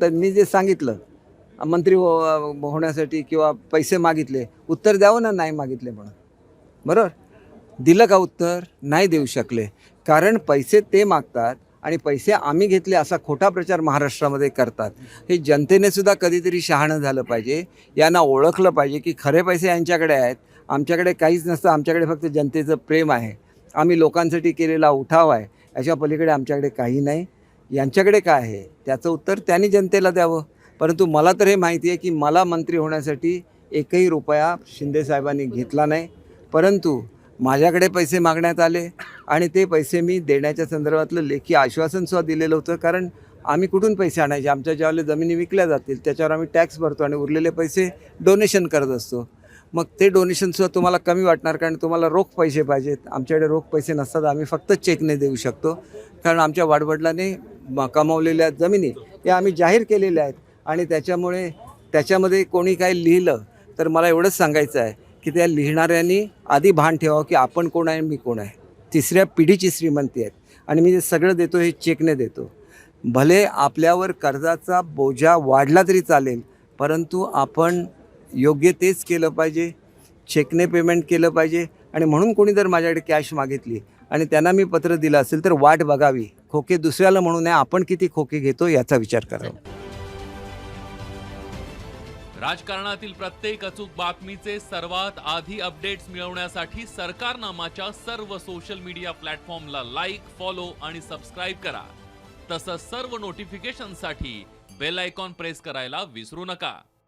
त्यांनी जे सांगितलं मंत्री हो- होण्यासाठी किंवा पैसे मागितले उत्तर द्यावं ना नाही मागितले म्हणून? बरोबर? दिलं का उत्तर? नाही देऊ शकले. कारण पैसे ते मागतात आणि पैसे आम्ही घेतले असा खोटा प्रचार महाराष्ट्रामध्ये करतात. हे जनतेने सुद्धा कधीतरी शहाणं झालं पाहिजे. यांना ओळखलं पाहिजे की खरे पैसे यांच्याकडे आहेत. आमच्याकडे काहीच नसतं. आमच्याकडे फक्त जनतेचं प्रेम आहे. आम्ही लोकांसाठी केलेला उठाव आहे. याच्या पलीकडे आमच्याकडे काही नाही. यांच्याकडे काय आहे? त्याचं उत्तर त्यांनी जनतेला द्यावं. परंतु मला तर हे माहिती आहे की मला मंत्री होण्यासाठी एकही रुपया शिंदेसाहेबांनी घेतला नाही. परंतु माझ्याकडे पैसे मागण्यात आले आणि ते पैसे मी देण्याच्या संदर्भातलं लेखी आश्वासनसुद्धा दिलेलं होतं. कारण आम्ही कुठून पैसे आणायचे? आमच्या ज्यावेळेला जमिनी विकल्या जातील त्याच्यावर आम्ही टॅक्स भरतो आणि उरलेले पैसे डोनेशन करत असतो. मग ते डोनेशनसुद्धा तुम्हाला कमी वाटणार कारण तुम्हाला रोख पैसे पाहिजेत. आमच्याकडे रोख पैसे नसतात. आम्ही फक्त चेकने देऊ शकतो. कारण आमच्या वाडवडलाने कमावलेल्या जमिनी या आम्ही जाहीर केलेल्या आहेत. आणि त्याच्यामुळे त्याच्यामध्ये कोणी काय लिहिलं तर मला एवढंच सांगायचं आहे की त्या लिहिणाऱ्यांनी आधी भान ठेवावं की आपण कोण आहे मी कोण आहे. तिसऱ्या पिढीची श्रीमंती आहेत. आणि मी जे सगळं देतो हे चेकने देतो. भले आपल्यावर कर्जाचा बोजा वाढला तरी चालेल परंतु आपण योग्य तेच केलं पाहिजे चेकने पेमेंट केलं पाहिजे आणि म्हणून कोणी जर माझ्याकडे कॅश मागितली आणि त्यांना मी पत्र दिलं असेल तर वाट बघावी. खोके दुसऱ्याला म्हणू नये आपण किती खोके घेतो याचा विचार करावा. राजकारणातील प्रत्येक अचूक बातमीचे सर्वात आधी अपडेट्स मिळवण्यासाठी सरकारनामाच्या सर्व सोशल मीडिया प्लॅटफॉर्मला लाईक फॉलो आणि सबस्क्राईब करा. तसंच सर्व नोटिफिकेशनसाठी बेल आयकॉन प्रेस करायला विसरू नका.